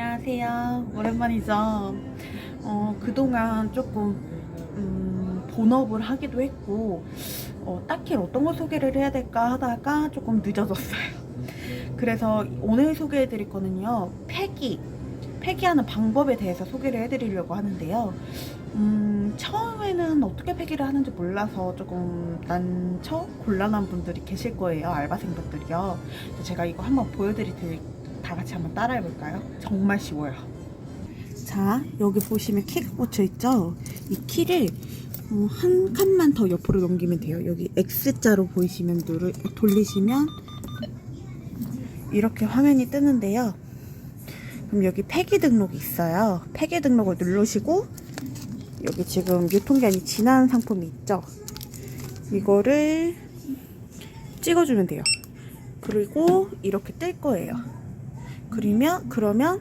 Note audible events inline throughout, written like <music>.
안녕하세요. 오랜만이죠. 어, 그동안 조금 음, 본업을 하기도 했고 어, 딱히 어떤 걸 소개를 해야 될까 하다가 조금 늦어졌어요. 그래서 오늘 소개해드릴 거는요. 폐기, 폐기하는 방법에 대해서 소개를 해드리려고 하는데요. 음, 처음에는 어떻게 폐기를 하는지 몰라서 조금 난처 곤란한 분들이 계실 거예요. 알바생 분들이요. 그래서 제가 이거 한번 보여드릴 테니 다 같이 한번 따라해 볼까요? 정말 쉬워요. 자, 여기 보시면 키가 꽂혀 있죠? 이 키를 어, 한 칸만 더 옆으로 넘기면 돼요. 여기 X자로 보이시면 누르, 돌리시면 이렇게 화면이 뜨는데요. 그럼 여기 폐기 등록이 있어요. 폐기 등록을 누르시고 여기 지금 유통기한이 지난 상품이 있죠. 이거를 찍어주면 돼요. 그리고 이렇게 뜰 거예요. 그러면 그러면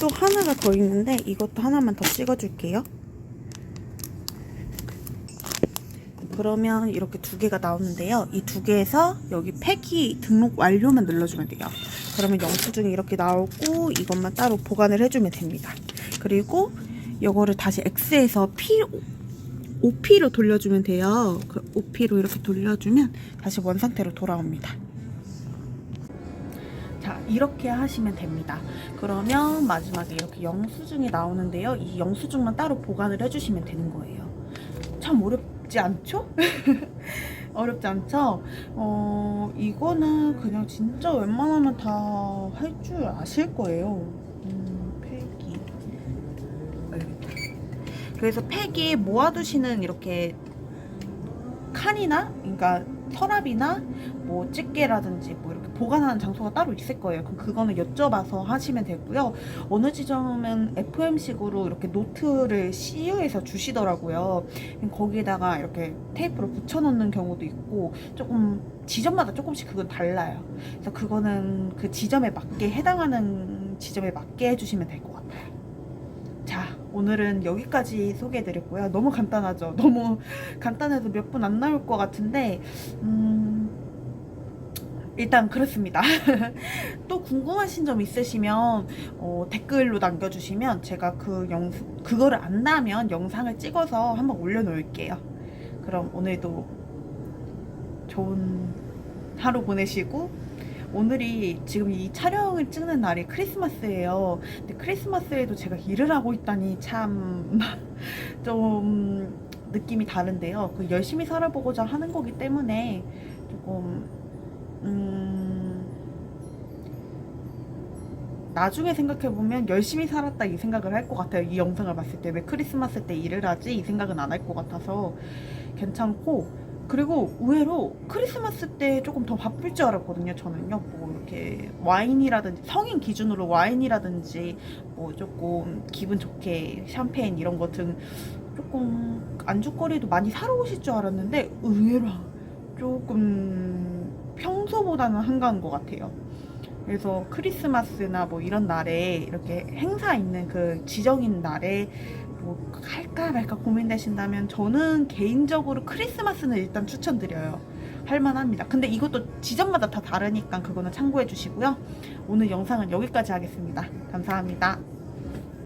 또 하나가 더 있는데 이것도 하나만 더 찍어줄게요. 그러면 이렇게 두 개가 나오는데요. 이 두 개에서 여기 폐기 등록 완료만 눌러주면 돼요. 그러면 영수증이 이렇게 나오고 이것만 따로 보관을 해주면 됩니다. 그리고 이거를 다시 X에서 P, OP로 돌려주면 돼요. 그 OP로 이렇게 돌려주면 다시 원 상태로 돌아옵니다. 자, 이렇게 하시면 됩니다. 그러면 마지막에 이렇게 영수증이 나오는데요. 이 영수증만 따로 보관을 해주시면 되는 거예요. 참 어렵지 않죠? <laughs> 어렵지 않죠? 어, 이거는 그냥 진짜 웬만하면 다 할 줄 아실 거예요. 음, 그래서 폐기 모아두시는 이렇게 칸이나, 그러니까 서랍이나 뭐 집게라든지 뭐 이렇게 보관하는 장소가 따로 있을 거예요. 그럼 그거는 여쭤봐서 하시면 되고요. 어느 지점은 FM식으로 이렇게 노트를 CU에서 주시더라고요. 거기에다가 이렇게 테이프로 붙여놓는 경우도 있고 조금 지점마다 조금씩 그건 달라요. 그래서 그거는 그 지점에 맞게 해당하는 지점에 맞게 해주시면 될 것 같아요. 자, 오늘은 여기까지 소개해드렸고요. 너무 간단하죠? <laughs> 너무 간단해서 몇 분 안 나올 것 같은데, 음, 일단 그렇습니다. <laughs> 또 궁금하신 점 있으시면 어, 댓글로 남겨주시면 제가 그 영, 그거를 안다면 영상을 찍어서 한번 올려놓을게요. 그럼 오늘도 좋은 하루 보내시고 오늘이 지금 이 촬영을 찍는 날이 크리스마스예요. 근데 크리스마스에도 제가 일을 하고 있다니 참 <laughs> 좀 느낌이 다른데요. 그 열심히 살아보고자 하는 거기 때문에 조금 음 나중에 생각해 보면 열심히 살았다 이 생각을 할 것 같아요. 이 영상을 봤을 때 왜 크리스마스 때 일을 하지 이 생각은 안 할 것 같아서 괜찮고 그리고 의외로 크리스마스 때 조금 더 바쁠 줄 알았거든요. 저는요. 뭐 이렇게 와인이라든지 성인 기준으로 와인이라든지 뭐 조금 기분 좋게 샴페인 이런 거등 조금 안주거리도 많이 사러 오실 줄 알았는데 의외로 조금 평소보다는 한가한 것 같아요. 그래서 크리스마스나 뭐 이런 날에 이렇게 행사 있는 그 지정인 날에 뭐 할까 말까 고민되신다면 저는 개인적으로 크리스마스는 일단 추천드려요. 할만합니다. 근데 이것도 지점마다 다 다르니까 그거는 참고해 주시고요. 오늘 영상은 여기까지 하겠습니다. 감사합니다.